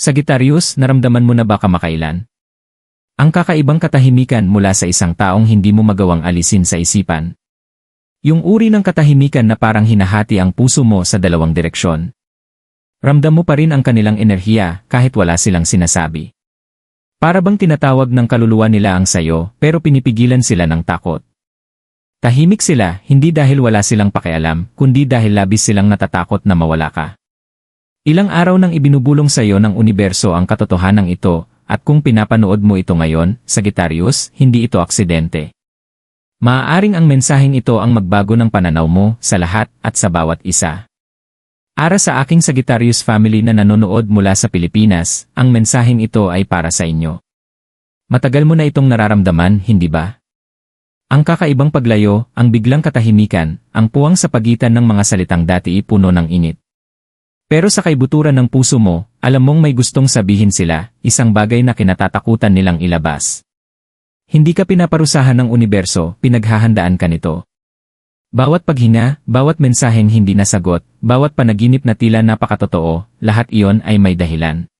Sagittarius, naramdaman mo na ba kamakailan? Ang kakaibang katahimikan mula sa isang taong hindi mo magawang alisin sa isipan. Yung uri ng katahimikan na parang hinahati ang puso mo sa dalawang direksyon. Ramdam mo pa rin ang kanilang enerhiya kahit wala silang sinasabi. Para bang tinatawag ng kaluluwa nila ang sayo pero pinipigilan sila ng takot. Tahimik sila hindi dahil wala silang pakialam kundi dahil labis silang natatakot na mawala ka. Ilang araw nang ibinubulong sa iyo ng universo ang katotohanan ito at kung pinapanood mo ito ngayon, Sagittarius, hindi ito aksidente. Maaaring ang mensaheng ito ang magbago ng pananaw mo sa lahat at sa bawat isa. Ara sa aking Sagittarius family na nanonood mula sa Pilipinas, ang mensaheng ito ay para sa inyo. Matagal mo na itong nararamdaman, hindi ba? Ang kakaibang paglayo, ang biglang katahimikan, ang puwang sa pagitan ng mga salitang dati puno ng init. Pero sa kaibuturan ng puso mo, alam mong may gustong sabihin sila, isang bagay na kinatatakutan nilang ilabas. Hindi ka pinaparusahan ng universo, pinaghahandaan ka nito. Bawat paghina, bawat mensaheng hindi nasagot, bawat panaginip na tila napakatotoo, lahat iyon ay may dahilan.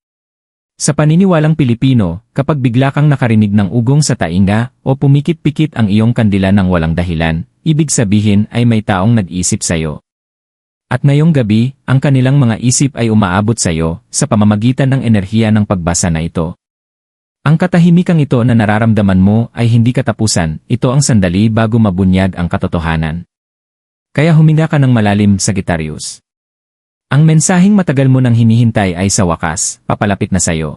Sa paniniwalang Pilipino, kapag bigla kang nakarinig ng ugong sa tainga o pumikit-pikit ang iyong kandila ng walang dahilan, ibig sabihin ay may taong nag-isip sa'yo. At ngayong gabi, ang kanilang mga isip ay umaabot sa iyo sa pamamagitan ng enerhiya ng pagbasa na ito. Ang katahimikang ito na nararamdaman mo ay hindi katapusan, ito ang sandali bago mabunyag ang katotohanan. Kaya huminga ka ng malalim, Sagittarius. Ang mensaheng matagal mo nang hinihintay ay sa wakas, papalapit na sa iyo.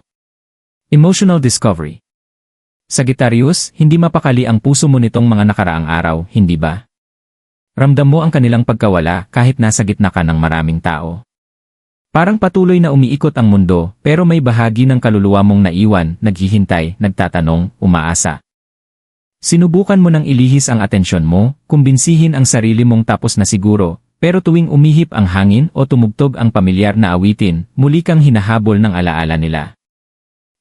Emotional Discovery Sagittarius, hindi mapakali ang puso mo nitong mga nakaraang araw, hindi ba? Ramdam mo ang kanilang pagkawala kahit nasa gitna ka ng maraming tao. Parang patuloy na umiikot ang mundo pero may bahagi ng kaluluwa mong naiwan, naghihintay, nagtatanong, umaasa. Sinubukan mo nang ilihis ang atensyon mo, kumbinsihin ang sarili mong tapos na siguro, pero tuwing umihip ang hangin o tumugtog ang pamilyar na awitin, muli kang hinahabol ng alaala nila.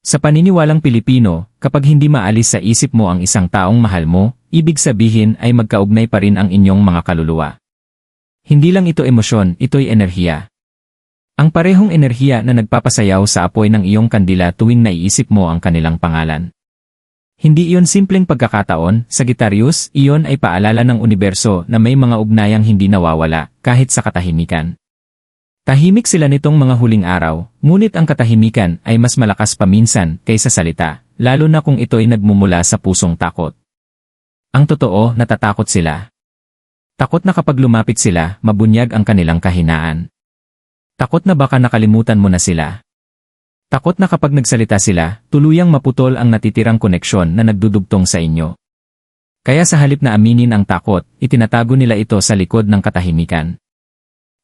Sa paniniwalang Pilipino, kapag hindi maalis sa isip mo ang isang taong mahal mo, ibig sabihin ay magkaugnay pa rin ang inyong mga kaluluwa. Hindi lang ito emosyon, ito'y enerhiya. Ang parehong enerhiya na nagpapasayaw sa apoy ng iyong kandila tuwing naiisip mo ang kanilang pangalan. Hindi iyon simpleng pagkakataon, Sagittarius, iyon ay paalala ng universo na may mga ugnayang hindi nawawala, kahit sa katahimikan. Tahimik sila nitong mga huling araw, ngunit ang katahimikan ay mas malakas paminsan kaysa salita, lalo na kung ito'y nagmumula sa pusong takot. Ang totoo, natatakot sila. Takot na kapag lumapit sila, mabunyag ang kanilang kahinaan. Takot na baka nakalimutan mo na sila. Takot na kapag nagsalita sila, tuluyang maputol ang natitirang koneksyon na nagdudugtong sa inyo. Kaya sa halip na aminin ang takot, itinatago nila ito sa likod ng katahimikan.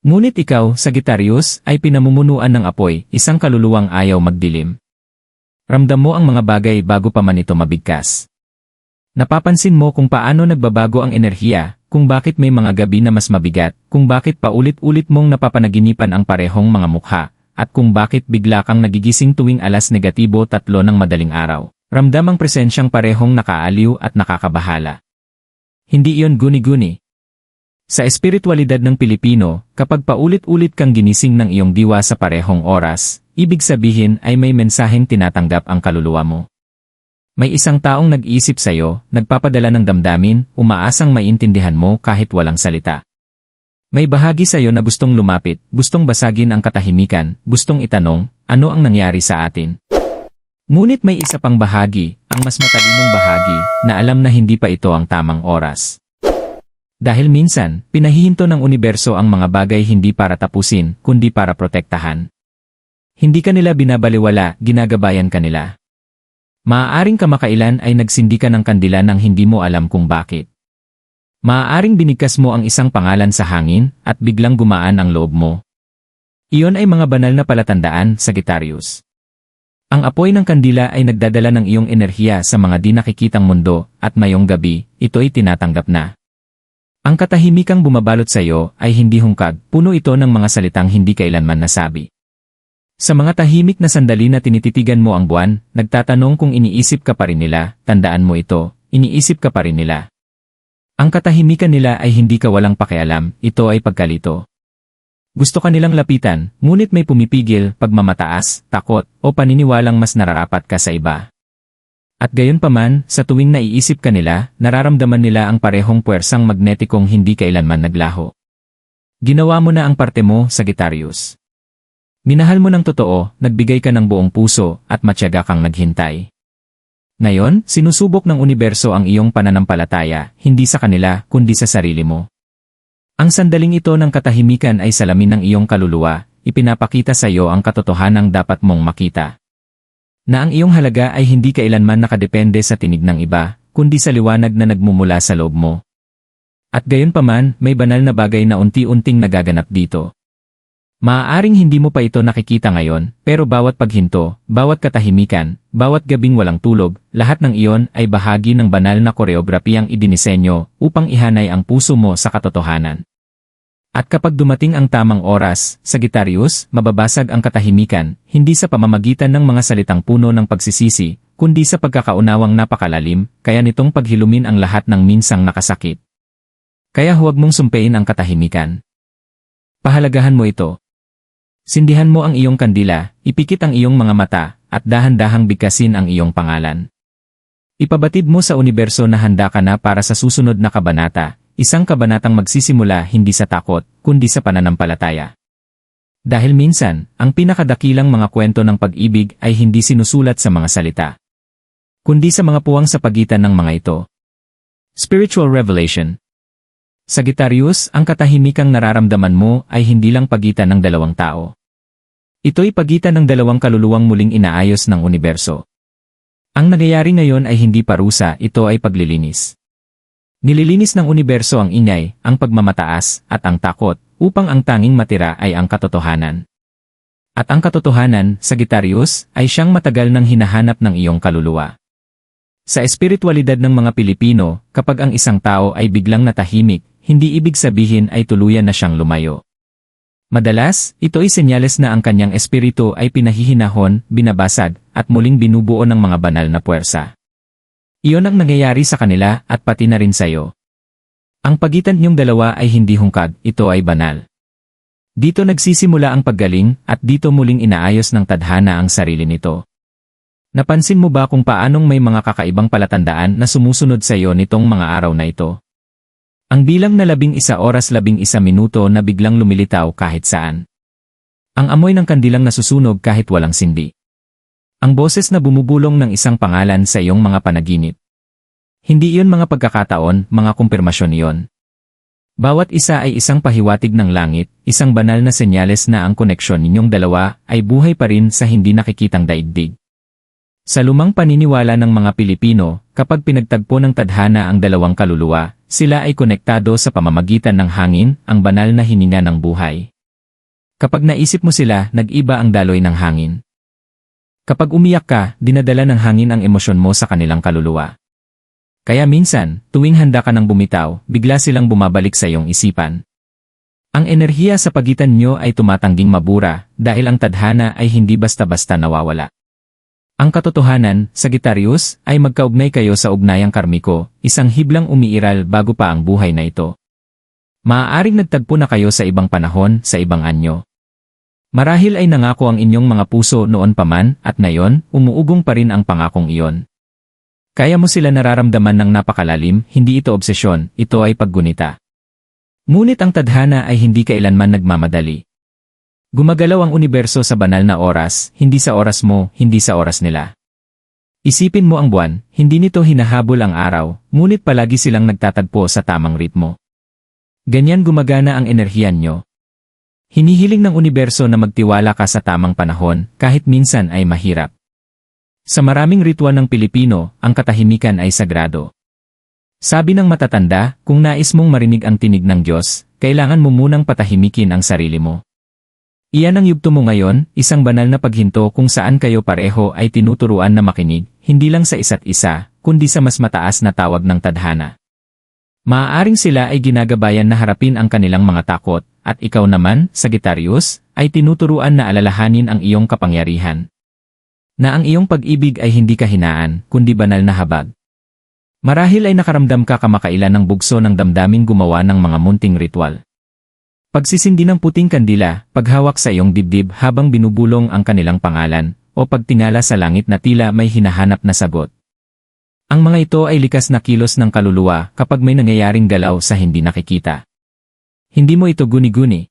Ngunit ikaw, Sagittarius, ay pinamumunuan ng apoy, isang kaluluwang ayaw magdilim. Ramdam mo ang mga bagay bago pa man ito mabigkas. Napapansin mo kung paano nagbabago ang enerhiya, kung bakit may mga gabi na mas mabigat, kung bakit paulit-ulit mong napapanaginipan ang parehong mga mukha, at kung bakit bigla kang nagigising tuwing alas negatibo tatlo ng madaling araw. Ramdam ang presensyang parehong nakaaliw at nakakabahala. Hindi iyon guni-guni. Sa espiritualidad ng Pilipino, kapag paulit-ulit kang ginising ng iyong diwa sa parehong oras, ibig sabihin ay may mensaheng tinatanggap ang kaluluwa mo. May isang taong nag-iisip sa'yo, nagpapadala ng damdamin, umaasang maintindihan mo kahit walang salita. May bahagi sa'yo na gustong lumapit, gustong basagin ang katahimikan, gustong itanong, ano ang nangyari sa atin? Ngunit may isa pang bahagi, ang mas matalinong bahagi, na alam na hindi pa ito ang tamang oras. Dahil minsan, pinahihinto ng universo ang mga bagay hindi para tapusin, kundi para protektahan. Hindi ka nila binabaliwala, ginagabayan ka nila. Maaaring kamakailan ay nagsindi ka ng kandila nang hindi mo alam kung bakit. Maaaring binigkas mo ang isang pangalan sa hangin at biglang gumaan ang loob mo. Iyon ay mga banal na palatandaan, Sagittarius. Ang apoy ng kandila ay nagdadala ng iyong enerhiya sa mga di nakikitang mundo at mayong gabi, ito'y tinatanggap na. Ang katahimikang bumabalot sa iyo ay hindi hungkag, puno ito ng mga salitang hindi kailanman nasabi. Sa mga tahimik na sandali na tinititigan mo ang buwan, nagtatanong kung iniisip ka pa rin nila, tandaan mo ito, iniisip ka pa rin nila. Ang katahimikan nila ay hindi ka walang pakialam, ito ay pagkalito. Gusto ka nilang lapitan, ngunit may pumipigil, pagmamataas, takot, o paniniwalang mas nararapat ka sa iba. At gayon paman, sa tuwing naiisip ka nila, nararamdaman nila ang parehong puwersang magnetikong hindi kailanman naglaho. Ginawa mo na ang parte mo, Sagittarius. Minahal mo ng totoo, nagbigay ka ng buong puso, at matyaga kang naghintay. Ngayon, sinusubok ng universo ang iyong pananampalataya, hindi sa kanila, kundi sa sarili mo. Ang sandaling ito ng katahimikan ay salamin ng iyong kaluluwa, ipinapakita sa iyo ang katotohanang dapat mong makita. Na ang iyong halaga ay hindi kailanman nakadepende sa tinig ng iba, kundi sa liwanag na nagmumula sa loob mo. At gayon paman, may banal na bagay na unti-unting nagaganap dito. Maaaring hindi mo pa ito nakikita ngayon, pero bawat paghinto, bawat katahimikan, bawat gabing walang tulog, lahat ng iyon ay bahagi ng banal na koreograpiyang idinisenyo upang ihanay ang puso mo sa katotohanan. At kapag dumating ang tamang oras, Sagittarius, mababasag ang katahimikan, hindi sa pamamagitan ng mga salitang puno ng pagsisisi, kundi sa pagkakaunawang napakalalim, kaya nitong paghilumin ang lahat ng minsang nakasakit. Kaya huwag mong sumpein ang katahimikan. Pahalagahan mo ito. Sindihan mo ang iyong kandila, ipikit ang iyong mga mata, at dahan-dahang bigkasin ang iyong pangalan. Ipabatid mo sa universo na handa ka na para sa susunod na kabanata, isang kabanatang magsisimula hindi sa takot, kundi sa pananampalataya. Dahil minsan, ang pinakadakilang mga kwento ng pag-ibig ay hindi sinusulat sa mga salita, kundi sa mga puwang sa pagitan ng mga ito. Spiritual Revelation Sagittarius, ang katahimikang nararamdaman mo ay hindi lang pagitan ng dalawang tao. Ito'y pagitan ng dalawang kaluluwang muling inaayos ng universo. Ang nangyayari ngayon ay hindi parusa, ito ay paglilinis. Nililinis ng universo ang ingay, ang pagmamataas, at ang takot, upang ang tanging matira ay ang katotohanan. At ang katotohanan, Sagittarius, ay siyang matagal nang hinahanap ng iyong kaluluwa. Sa espiritualidad ng mga Pilipino, kapag ang isang tao ay biglang natahimik, hindi ibig sabihin ay tuluyan na siyang lumayo. Madalas, ito ay senyales na ang kanyang espiritu ay pinahihinahon, binabasag, at muling binubuo ng mga banal na puwersa. Iyon ang nangyayari sa kanila at pati na rin sa iyo. Ang pagitan niyong dalawa ay hindi hungkag, ito ay banal. Dito nagsisimula ang paggaling at dito muling inaayos ng tadhana ang sarili nito. Napansin mo ba kung paanong may mga kakaibang palatandaan na sumusunod sa iyo nitong mga araw na ito? Ang bilang na labing isa oras labing isa minuto na biglang lumilitaw kahit saan. Ang amoy ng kandilang nasusunog kahit walang sindi. Ang boses na bumubulong ng isang pangalan sa iyong mga panaginip. Hindi iyon mga pagkakataon, mga kumpirmasyon iyon. Bawat isa ay isang pahiwatig ng langit, isang banal na senyales na ang koneksyon ninyong dalawa ay buhay pa rin sa hindi nakikitang daigdig. Sa lumang paniniwala ng mga Pilipino, kapag pinagtagpo ng tadhana ang dalawang kaluluwa, sila ay konektado sa pamamagitan ng hangin, ang banal na hininga ng buhay. Kapag naisip mo sila, nag-iba ang daloy ng hangin. Kapag umiyak ka, dinadala ng hangin ang emosyon mo sa kanilang kaluluwa. Kaya minsan, tuwing handa ka ng bumitaw, bigla silang bumabalik sa iyong isipan. Ang enerhiya sa pagitan nyo ay tumatangging mabura dahil ang tadhana ay hindi basta-basta nawawala. Ang katotohanan, Sagittarius, ay magkaugnay kayo sa ugnayang karmiko, isang hiblang umiiral bago pa ang buhay na ito. Maaaring nagtagpo na kayo sa ibang panahon, sa ibang anyo. Marahil ay nangako ang inyong mga puso noon pa man, at ngayon, umuugong pa rin ang pangakong iyon. Kaya mo sila nararamdaman ng napakalalim, hindi ito obsesyon, ito ay paggunita. Ngunit ang tadhana ay hindi kailanman nagmamadali. Gumagalaw ang universo sa banal na oras, hindi sa oras mo, hindi sa oras nila. Isipin mo ang buwan, hindi nito hinahabol ang araw, ngunit palagi silang nagtatagpo sa tamang ritmo. Ganyan gumagana ang enerhiyan nyo. Hinihiling ng universo na magtiwala ka sa tamang panahon, kahit minsan ay mahirap. Sa maraming ritual ng Pilipino, ang katahimikan ay sagrado. Sabi ng matatanda, kung nais mong marinig ang tinig ng Diyos, kailangan mo munang patahimikin ang sarili mo. Iyan ang yugto mo ngayon, isang banal na paghinto kung saan kayo pareho ay tinuturuan na makinig, hindi lang sa isa't isa, kundi sa mas mataas na tawag ng tadhana. Maaaring sila ay ginagabayan na harapin ang kanilang mga takot, at ikaw naman, Sagittarius, ay tinuturuan na alalahanin ang iyong kapangyarihan. Na ang iyong pag-ibig ay hindi kahinaan, kundi banal na habag. Marahil ay nakaramdam ka kamakailan ng bugso ng damdaming gumawa ng mga munting ritual. Pagsisindi ng puting kandila, paghawak sa iyong dibdib habang binubulong ang kanilang pangalan, o pagtingala sa langit na tila may hinahanap na sagot. Ang mga ito ay likas na kilos ng kaluluwa kapag may nangyayaring galaw sa hindi nakikita. Hindi mo ito guni-guni.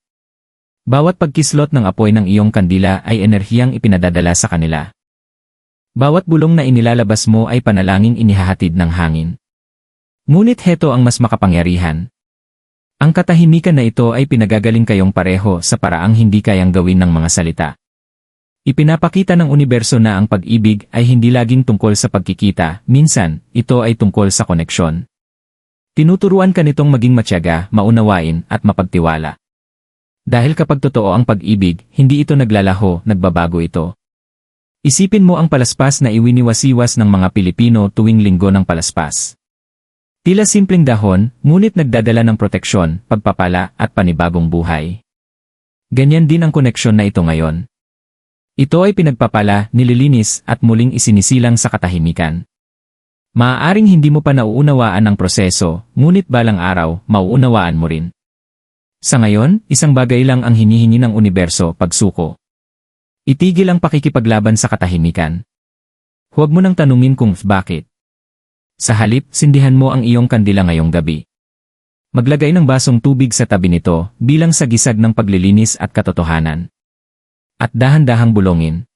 Bawat pagkislot ng apoy ng iyong kandila ay enerhiyang ipinadadala sa kanila. Bawat bulong na inilalabas mo ay panalangin inihahatid ng hangin. Ngunit heto ang mas makapangyarihan. Ang katahimikan na ito ay pinagagaling kayong pareho sa paraang hindi kayang gawin ng mga salita. Ipinapakita ng universo na ang pag-ibig ay hindi laging tungkol sa pagkikita, minsan, ito ay tungkol sa koneksyon. Tinuturuan ka nitong maging matyaga, maunawain, at mapagtiwala. Dahil kapag totoo ang pag-ibig, hindi ito naglalaho, nagbabago ito. Isipin mo ang palaspas na iwiniwasiwas ng mga Pilipino tuwing linggo ng palaspas. Tila simpleng dahon, ngunit nagdadala ng proteksyon, pagpapala, at panibagong buhay. Ganyan din ang koneksyon na ito ngayon. Ito ay pinagpapala, nililinis, at muling isinisilang sa katahimikan. Maaaring hindi mo pa nauunawaan ang proseso, ngunit balang araw, mauunawaan mo rin. Sa ngayon, isang bagay lang ang hinihingi ng universo, pagsuko. Itigil ang pakikipaglaban sa katahimikan. Huwag mo nang tanungin kung bakit. Sa halip, sindihan mo ang iyong kandila ngayong gabi. Maglagay ng basong tubig sa tabi nito bilang sagisag ng paglilinis at katotohanan. At dahan-dahang bulongin.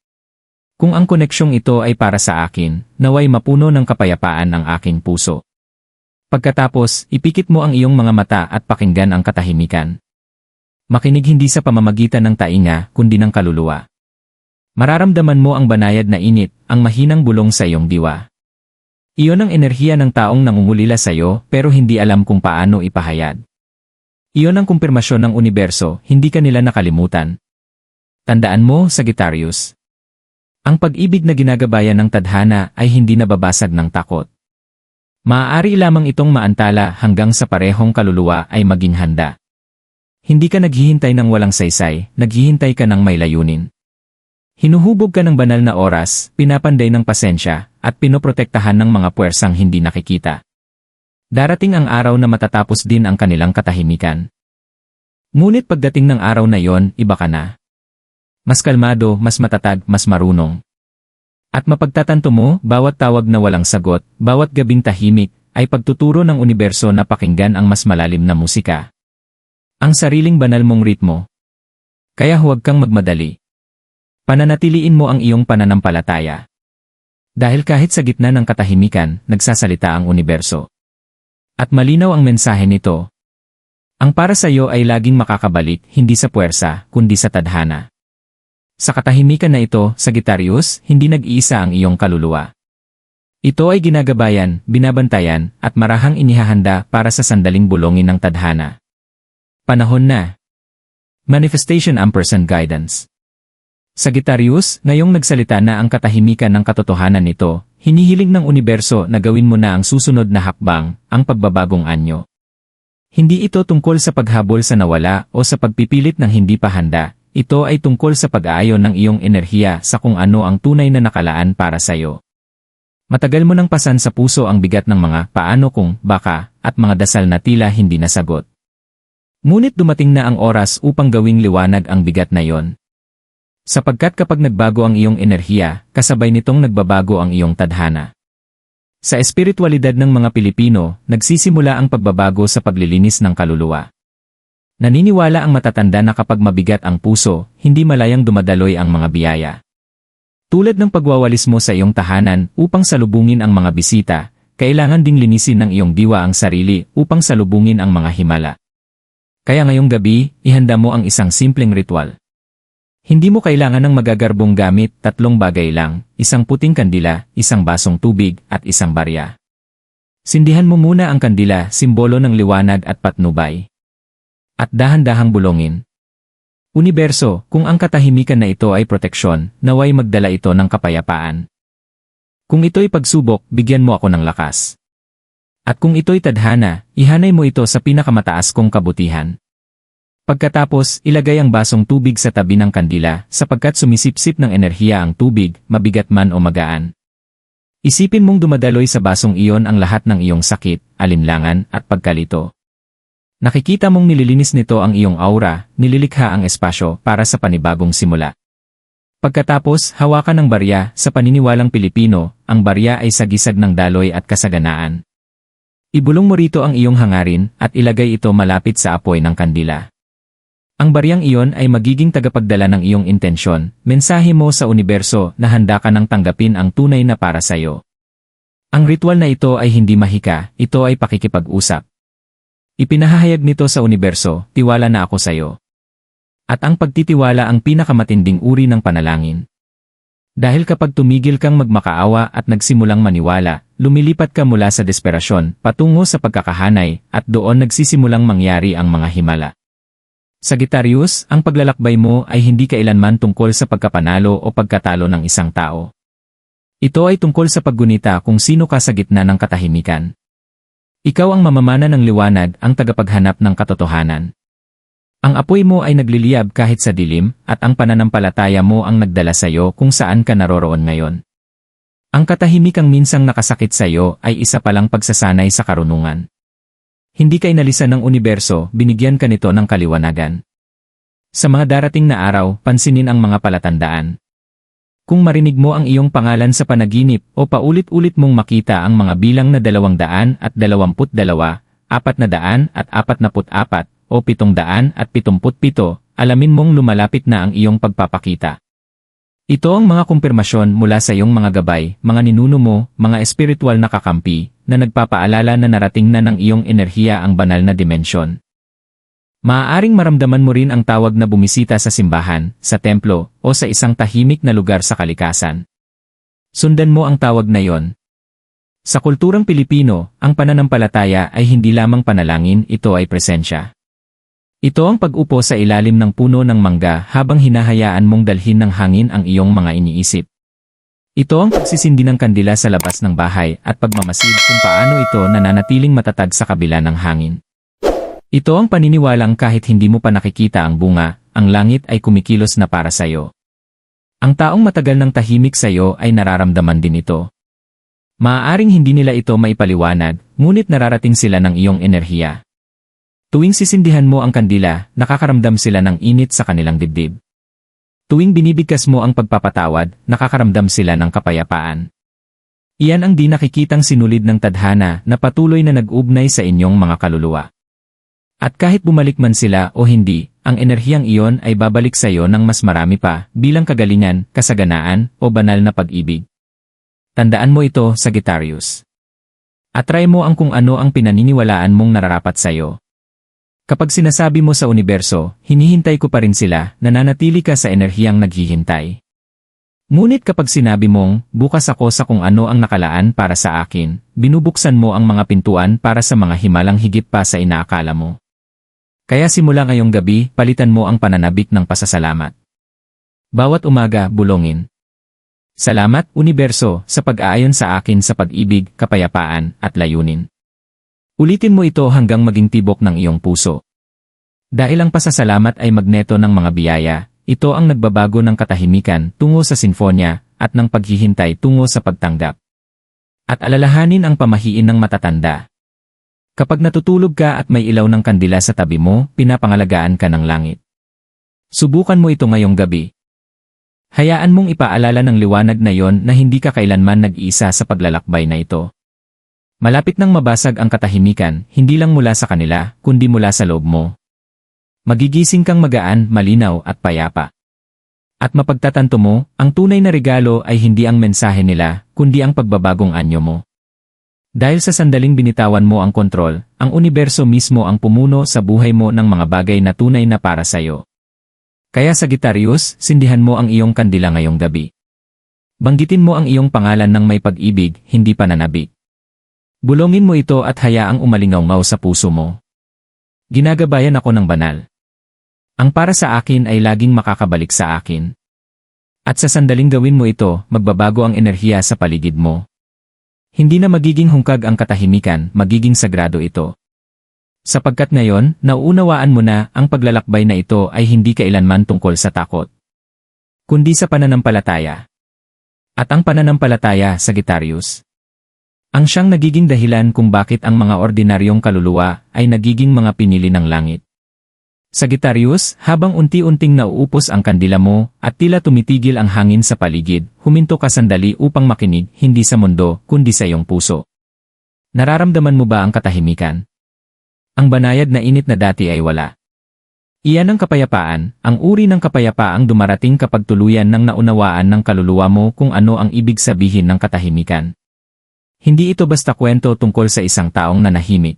Kung ang koneksyong ito ay para sa akin, naway mapuno ng kapayapaan ang aking puso. Pagkatapos, ipikit mo ang iyong mga mata at pakinggan ang katahimikan. Makinig hindi sa pamamagitan ng tainga, kundi ng kaluluwa. Mararamdaman mo ang banayad na init, ang mahinang bulong sa iyong diwa. Iyon ang enerhiya ng taong nangungulila sa iyo pero hindi alam kung paano ipahayag. Iyon ang kumpirmasyon ng universo, hindi ka nila nakalimutan. Tandaan mo, Sagittarius. Ang pag-ibig na ginagabayan ng tadhana ay hindi nababasag ng takot. Maaari lamang itong maantala hanggang sa parehong kaluluwa ay maging handa. Hindi ka naghihintay ng walang saysay, naghihintay ka ng may layunin. Hinuhubog ka ng banal na oras, pinapanday ng pasensya, at pinoprotektahan ng mga puwersang hindi nakikita. Darating ang araw na matatapos din ang kanilang katahimikan. Ngunit pagdating ng araw na yon, iba ka na. Mas kalmado, mas matatag, mas marunong. At mapagtatanto mo, bawat tawag na walang sagot, bawat gabing tahimik, ay pagtuturo ng universo na pakinggan ang mas malalim na musika. Ang sariling banal mong ritmo. Kaya huwag kang magmadali. Pananatiliin mo ang iyong pananampalataya. Dahil kahit sa gitna ng katahimikan, nagsasalita ang universo. At malinaw ang mensahe nito. Ang para sa iyo ay laging makakabalik, hindi sa puwersa, kundi sa tadhana. Sa katahimikan na ito, Sagittarius, hindi nag-iisa ang iyong kaluluwa. Ito ay ginagabayan, binabantayan, at marahang inihahanda para sa sandaling bulongin ng tadhana. Panahon na. Manifestation Ampersand Guidance Sagittarius, ngayong nagsalita na ang katahimikan ng katotohanan nito, hinihiling ng universo na gawin mo na ang susunod na hakbang, ang pagbabagong anyo. Hindi ito tungkol sa paghabol sa nawala o sa pagpipilit ng hindi pa handa, ito ay tungkol sa pag-aayon ng iyong enerhiya sa kung ano ang tunay na nakalaan para sa iyo. Matagal mo nang pasan sa puso ang bigat ng mga paano kung, baka, at mga dasal na tila hindi nasagot. Ngunit dumating na ang oras upang gawing liwanag ang bigat na yon. Sapagkat kapag nagbago ang iyong enerhiya, kasabay nitong nagbabago ang iyong tadhana. Sa espiritualidad ng mga Pilipino, nagsisimula ang pagbabago sa paglilinis ng kaluluwa. Naniniwala ang matatanda na kapag mabigat ang puso, hindi malayang dumadaloy ang mga biyaya. Tulad ng pagwawalis mo sa iyong tahanan upang salubungin ang mga bisita, kailangan ding linisin ng iyong diwa ang sarili upang salubungin ang mga himala. Kaya ngayong gabi, ihanda mo ang isang simpleng ritual. Hindi mo kailangan ng magagarbong gamit, tatlong bagay lang, isang puting kandila, isang basong tubig, at isang barya. Sindihan mo muna ang kandila, simbolo ng liwanag at patnubay. At dahan-dahang bulongin. Universo, kung ang katahimikan na ito ay proteksyon, naway magdala ito ng kapayapaan. Kung ito'y pagsubok, bigyan mo ako ng lakas. At kung ito'y tadhana, ihanay mo ito sa pinakamataas kong kabutihan. Pagkatapos, ilagay ang basong tubig sa tabi ng kandila sapagkat sumisipsip ng enerhiya ang tubig, mabigat man o magaan. Isipin mong dumadaloy sa basong iyon ang lahat ng iyong sakit, alinlangan, at pagkalito. Nakikita mong nililinis nito ang iyong aura, nililikha ang espasyo para sa panibagong simula. Pagkatapos, hawakan ng barya, sa paniniwalang Pilipino, ang barya ay sagisag ng daloy at kasaganaan. Ibulong mo rito ang iyong hangarin at ilagay ito malapit sa apoy ng kandila. Ang baryang iyon ay magiging tagapagdala ng iyong intensyon, mensahe mo sa universo na handa ka nang tanggapin ang tunay na para sa iyo. Ang ritual na ito ay hindi mahika, ito ay pakikipag-usap. Ipinahahayag nito sa universo, tiwala na ako sa iyo. At ang pagtitiwala ang pinakamatinding uri ng panalangin. Dahil kapag tumigil kang magmakaawa at nagsimulang maniwala, lumilipat ka mula sa desperasyon patungo sa pagkakahanay at doon nagsisimulang mangyari ang mga himala. Sagittarius, ang paglalakbay mo ay hindi kailanman tungkol sa pagkapanalo o pagkatalo ng isang tao. Ito ay tungkol sa paggunita kung sino ka sa gitna ng katahimikan. Ikaw ang mamamana ng liwanag, ang tagapaghanap ng katotohanan. Ang apoy mo ay nagliliyab kahit sa dilim, at ang pananampalataya mo ang nagdala sa iyo kung saan ka naroroon ngayon. Ang katahimikang minsang nakasakit sa iyo ay isa palang pagsasanay sa karunungan. Hindi ka inalisan ng universo, binigyan ka nito ng kaliwanagan. Sa mga darating na araw, pansinin ang mga palatandaan. Kung marinig mo ang iyong pangalan sa panaginip o paulit-ulit mong makita ang mga bilang na dalawang daan at dalawamput dalawa, apat na daan at apat naput apat, o 777, alamin mong lumalapit na ang iyong pagpapakita. Ito ang mga kumpirmasyon mula sa iyong mga gabay, mga ninuno mo, mga espiritual na kakampi, na nagpapaalala na narating na ng iyong enerhiya ang banal na dimensyon. Maaaring maramdaman mo rin ang tawag na bumisita sa simbahan, sa templo, o sa isang tahimik na lugar sa kalikasan. Sundan mo ang tawag na yon. Sa kulturang Pilipino, ang pananampalataya ay hindi lamang panalangin, ito ay presensya. Ito ang pag-upo sa ilalim ng puno ng mangga habang hinahayaan mong dalhin ng hangin ang iyong mga iniisip. Ito ang pagsisindi ng kandila sa labas ng bahay at pagmamasid kung paano ito nananatiling matatag sa kabila ng hangin. Ito ang paniniwalang kahit hindi mo pa nakikita ang bunga, ang langit ay kumikilos na para sa iyo. Ang taong matagal ng tahimik sa iyo ay nararamdaman din ito. Maaaring hindi nila ito maipaliwanag, ngunit nararating sila ng iyong enerhiya. Tuwing sisindihan mo ang kandila, nakakaramdam sila ng init sa kanilang dibdib. Tuwing binibigkas mo ang pagpapatawad, nakakaramdam sila ng kapayapaan. Iyan ang di nakikitang sinulid ng tadhana na patuloy na nag-ugnay sa inyong mga kaluluwa. At kahit bumalik man sila o hindi, ang enerhiyang iyon ay babalik sa iyo ng mas marami pa bilang kagalingan, kasaganaan, o banal na pag-ibig. Tandaan mo ito, Sagittarius. Atry mo ang kung ano ang pinaniniwalaan mong nararapat sa iyo. Kapag sinasabi mo sa universo, hinihintay ko pa rin sila, nananatili ka sa enerhiyang naghihintay. Ngunit kapag sinabi mong, bukas ako sa kung ano ang nakalaan para sa akin, binubuksan mo ang mga pintuan para sa mga himalang higit pa sa inaakala mo. Kaya simula ngayong gabi, palitan mo ang pananabik ng pasasalamat. Bawat umaga, bulongin. Salamat, Universo, sa pag-aayon sa akin sa pag-ibig, kapayapaan, at layunin. Ulitin mo ito hanggang maging tibok ng iyong puso. Dahil ang pasasalamat ay magneto ng mga biyaya, ito ang nagbabago ng katahimikan tungo sa sinfonya at ng paghihintay tungo sa pagtanggap. At alalahanin ang pamahiin ng matatanda. Kapag natutulog ka at may ilaw ng kandila sa tabi mo, pinapangalagaan ka ng langit. Subukan mo ito ngayong gabi. Hayaan mong ipaalala ng liwanag na yon na hindi ka kailanman nag-iisa sa paglalakbay na ito. Malapit nang mabasag ang katahimikan, hindi lang mula sa kanila, kundi mula sa loob mo. Magigising kang magaan, malinaw at payapa. At mapagtatanto mo, ang tunay na regalo ay hindi ang mensahe nila, kundi ang pagbabagong anyo mo. Dahil sa sandaling binitawan mo ang kontrol, ang universo mismo ang pumuno sa buhay mo ng mga bagay na tunay na para sa iyo. Kaya sa Gitarius, sindihan mo ang iyong kandila ngayong gabi. Banggitin mo ang iyong pangalan ng may pag-ibig, hindi pananabik. Bulongin mo ito at hayaang umalingaw sa puso mo. Ginagabayan ako ng banal. Ang para sa akin ay laging makakabalik sa akin. At sa sandaling gawin mo ito, magbabago ang enerhiya sa paligid mo. Hindi na magiging hungkag ang katahimikan, magiging sagrado ito. Sapagkat ngayon, nauunawaan mo na ang paglalakbay na ito ay hindi kailanman tungkol sa takot. Kundi sa pananampalataya. At ang pananampalataya, Sagittarius, Ang siyang nagiging dahilan kung bakit ang mga ordinaryong kaluluwa ay nagiging mga pinili ng langit. Sagittarius, habang unti-unting nauupos ang kandila mo at tila tumitigil ang hangin sa paligid, huminto ka sandali upang makinig hindi sa mundo kundi sa iyong puso. Nararamdaman mo ba ang katahimikan? Ang banayad na init na dati ay wala. Iyan ang kapayapaan, ang uri ng kapayapaang dumarating kapag tuluyan ng naunawaan ng kaluluwa mo kung ano ang ibig sabihin ng katahimikan. Hindi ito basta kwento tungkol sa isang taong nanahimik.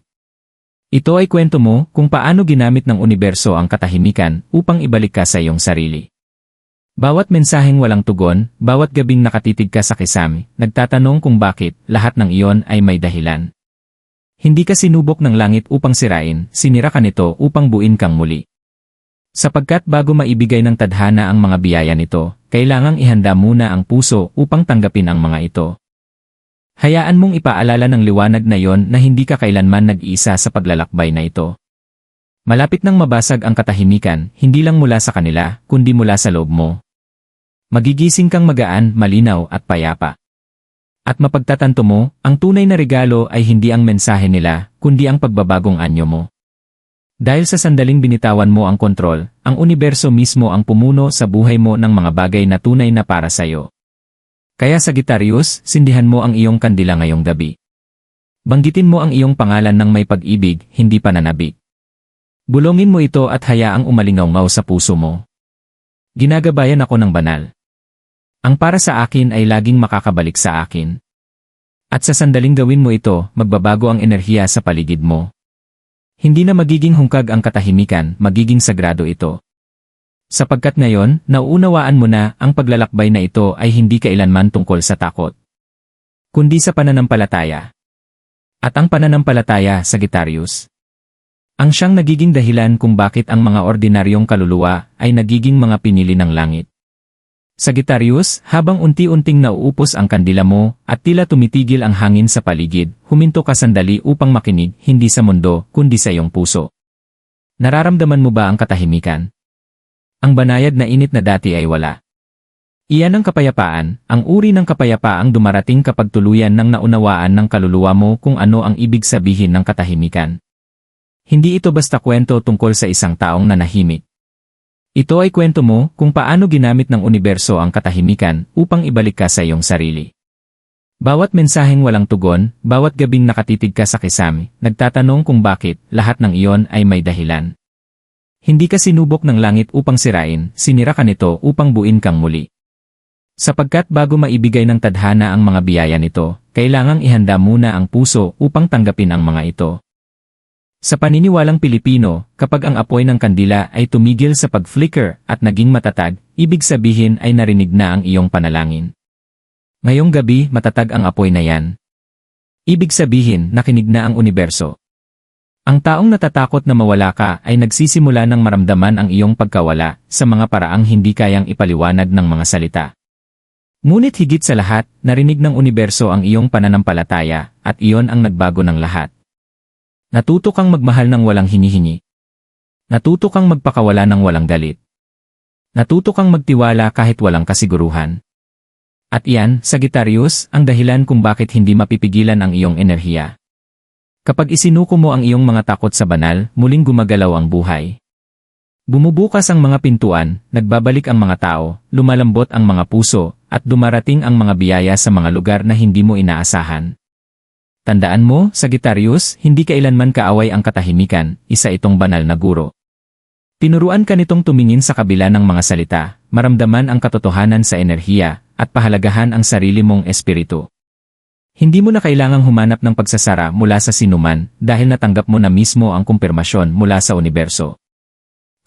Ito ay kwento mo kung paano ginamit ng universo ang katahimikan upang ibalik ka sa iyong sarili. Bawat mensaheng walang tugon, bawat gabing nakatitig ka sa kisame, nagtatanong kung bakit lahat ng iyon ay may dahilan. Hindi ka sinubok ng langit upang sirain, sinira ka nito upang buin kang muli. Sapagkat bago maibigay ng tadhana ang mga biyaya nito, kailangang ihanda muna ang puso upang tanggapin ang mga ito. Hayaan mong ipaalala ng liwanag na yon na hindi ka kailanman nag-iisa sa paglalakbay na ito. Malapit nang mabasag ang katahimikan, hindi lang mula sa kanila, kundi mula sa loob mo. Magigising kang magaan, malinaw at payapa. At mapagtatanto mo, ang tunay na regalo ay hindi ang mensahe nila, kundi ang pagbabagong anyo mo. Dahil sa sandaling binitawan mo ang kontrol, ang universo mismo ang pumuno sa buhay mo ng mga bagay na tunay na para sa iyo. Kaya Sagittarius, sindihan mo ang iyong kandila ngayong gabi. Banggitin mo ang iyong pangalan ng may pag-ibig, hindi pananabik. Bulongin mo ito at hayaang umalingaw sa puso mo. Ginagabayan ako ng banal. Ang para sa akin ay laging makakabalik sa akin. At sa sandaling gawin mo ito, magbabago ang enerhiya sa paligid mo. Hindi na magiging hungkag ang katahimikan, magiging sagrado ito. Sapagkat ngayon, nauunawaan mo na ang paglalakbay na ito ay hindi kailanman tungkol sa takot. Kundi sa pananampalataya. At ang pananampalataya, Sagittarius. Ang siyang nagiging dahilan kung bakit ang mga ordinaryong kaluluwa ay nagiging mga pinili ng langit. Sagittarius, habang unti-unting nauupos ang kandila mo at tila tumitigil ang hangin sa paligid, huminto ka sandali upang makinig hindi sa mundo kundi sa iyong puso. Nararamdaman mo ba ang katahimikan? Ang banayad na init na dati ay wala. Iyan ang kapayapaan, ang uri ng kapayapaang dumarating kapag tuluyan ng naunawaan ng kaluluwa mo kung ano ang ibig sabihin ng katahimikan. Hindi ito basta kwento tungkol sa isang taong nanahimik. Ito ay kwento mo kung paano ginamit ng universo ang katahimikan upang ibalik ka sa iyong sarili. Bawat mensaheng walang tugon, bawat gabing nakatitig ka sa kisame, nagtatanong kung bakit lahat ng iyon ay may dahilan. Hindi ka sinubok ng langit upang sirain, sinira ka nito upang buin kang muli. Sapagkat bago maibigay ng tadhana ang mga biyaya nito, kailangang ihanda muna ang puso upang tanggapin ang mga ito. Sa paniniwalang Pilipino, kapag ang apoy ng kandila ay tumigil sa pag-flicker at naging matatag, ibig sabihin ay narinig na ang iyong panalangin. Ngayong gabi matatag ang apoy na yan. Ibig sabihin nakinig na ang universo. Ang taong natatakot na mawala ka ay nagsisimula ng maramdaman ang iyong pagkawala sa mga paraang hindi kayang ipaliwanag ng mga salita. Ngunit higit sa lahat, narinig ng universo ang iyong pananampalataya at iyon ang nagbago ng lahat. Natuto kang magmahal ng walang hinihingi. Natuto kang magpakawala ng walang galit. Natuto kang magtiwala kahit walang kasiguruhan. At iyan, Sagittarius, ang dahilan kung bakit hindi mapipigilan ang iyong enerhiya. Kapag isinuko mo ang iyong mga takot sa banal, muling gumagalaw ang buhay. Bumubukas ang mga pintuan, nagbabalik ang mga tao, lumalambot ang mga puso, at dumarating ang mga biyaya sa mga lugar na hindi mo inaasahan. Tandaan mo, Sagittarius, hindi kailanman kaaway ang katahimikan, isa itong banal na guro. Tinuruan ka nitong tumingin sa kabila ng mga salita, maramdaman ang katotohanan sa enerhiya, at pahalagahan ang sarili mong espiritu. Hindi mo na kailangang humanap ng pagsasara mula sa sinuman dahil natanggap mo na mismo ang kumpirmasyon mula sa universo.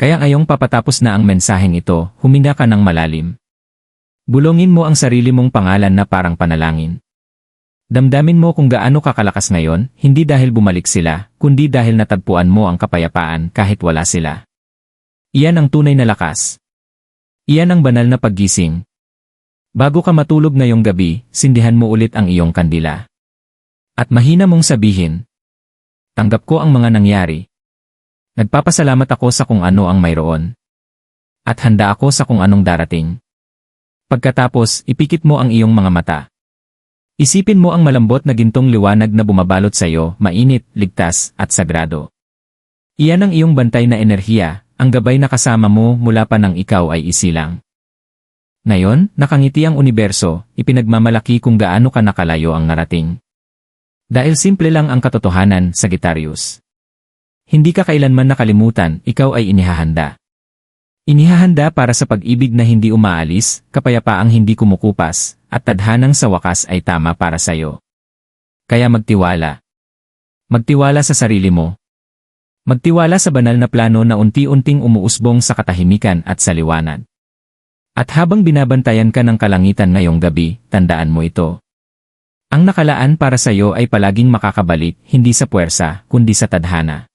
Kaya ngayong papatapos na ang mensaheng ito, huminga ka ng malalim. Bulongin mo ang sarili mong pangalan na parang panalangin. Damdamin mo kung gaano kakalakas ngayon, hindi dahil bumalik sila, kundi dahil natagpuan mo ang kapayapaan kahit wala sila. Iyan ang tunay na lakas. Iyan ang banal na paggising, Bago ka matulog ngayong gabi, sindihan mo ulit ang iyong kandila. At mahina mong sabihin, Tanggap ko ang mga nangyari. Nagpapasalamat ako sa kung ano ang mayroon. At handa ako sa kung anong darating. Pagkatapos, ipikit mo ang iyong mga mata. Isipin mo ang malambot na gintong liwanag na bumabalot sa iyo, mainit, ligtas, at sagrado. Iyan ang iyong bantay na enerhiya, ang gabay na kasama mo mula pa nang ikaw ay isilang. Ngayon, nakangiti ang universo, ipinagmamalaki kung gaano ka nakalayo ang narating. Dahil simple lang ang katotohanan, Sagittarius. Hindi ka kailanman nakalimutan, ikaw ay inihahanda. Inihahanda para sa pag-ibig na hindi umaalis, kapayapaang hindi kumukupas, at tadhanang sa wakas ay tama para sa'yo. Kaya magtiwala. Magtiwala sa sarili mo. Magtiwala sa banal na plano na unti-unting umuusbong sa katahimikan at sa liwanag. At habang binabantayan ka ng kalangitan ngayong gabi, tandaan mo ito. Ang nakalaan para sa iyo ay palaging makakabalik, hindi sa puwersa, kundi sa tadhana.